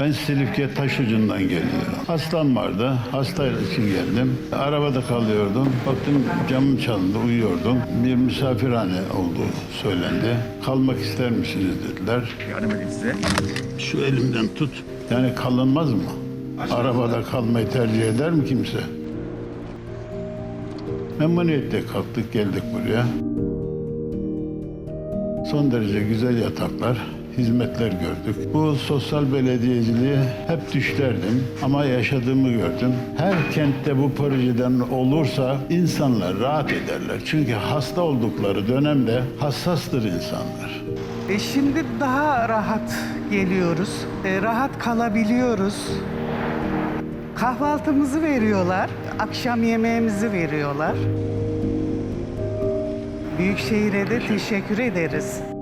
Ben Silifke Taşucu'ndan geliyorum. Hastam vardı. Hasta için geldim. Arabada kalıyordum. Baktım camım çalındı, uyuyordum. Bir misafirhane olduğu söylendi. Kalmak ister misiniz dediler. Yardım edeyim size. Şu elimden tut. Yani kalınmaz mı? Arabada kalmayı tercih eder mi kimse? Memnuniyetle kalktık geldik buraya. Son derece güzel yataklar, hizmetler gördük. Bu sosyal belediyeciliği hep düşlerdim ama yaşadığımı gördüm. Her kentte bu projeden olursa insanlar rahat ederler. Çünkü hasta oldukları dönemde hassastır insanlar. E şimdi daha rahat geliyoruz. E, rahat kalabiliyoruz. Kahvaltımızı veriyorlar. Akşam yemeğimizi veriyorlar. Büyükşehir'e de teşekkür ederiz.